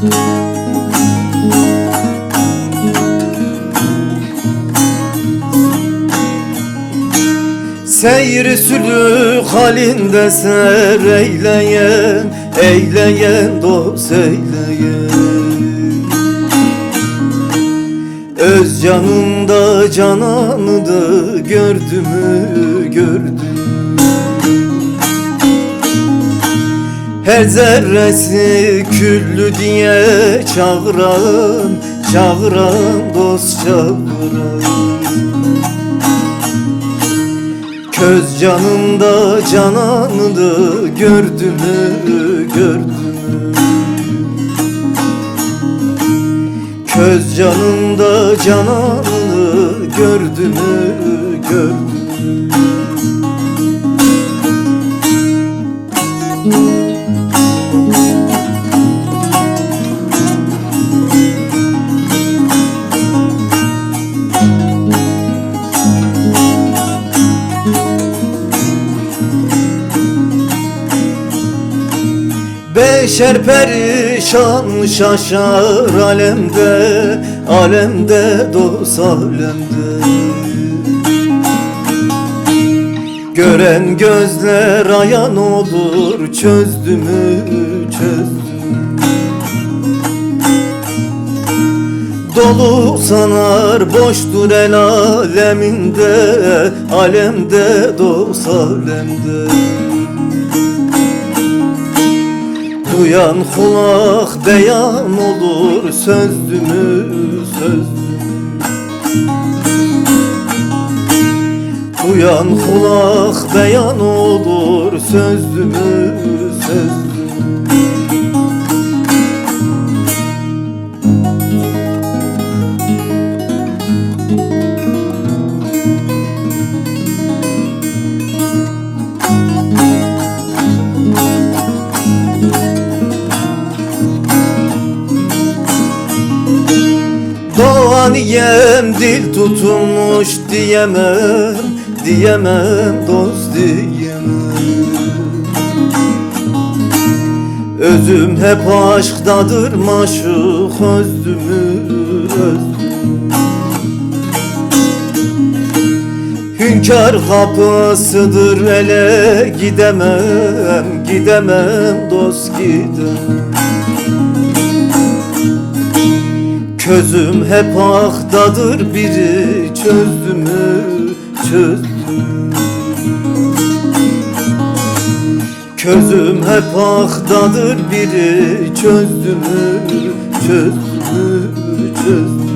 Seyri sülük halinde sereyleyen Eyleyen dost eyleyen. Öz canımda cananı da gördü mü gördü Her zerresi küllü diye çağıran Çağıran dost çağıran Köz canında cananıdı gördü mü Köz canında cananını gördü mü gördü mü? Beşer perişan şaşar alemde Alemde dost alemde. Gören gözler ayan olur Çözdü mü çözdü Dolu sanar boştur el aleminde Alemde dost alemde Duyan kulak beyan olur Sözdü mü sözdü Duyan kulak beyan olur Sözdü mü sözdü Doğan yem dil tutulmuş diyemem Diyemem dost diyemem. Özüm hep aşktadır maşuk özdümür özdüm Hünkâr kapısıdır ele gidemem Gidemem dost gidemem Közüm hep aktadır biri çözdü mü? Çözdü Közüm hep aktadır biri çözdü mü? Çözdü çözdü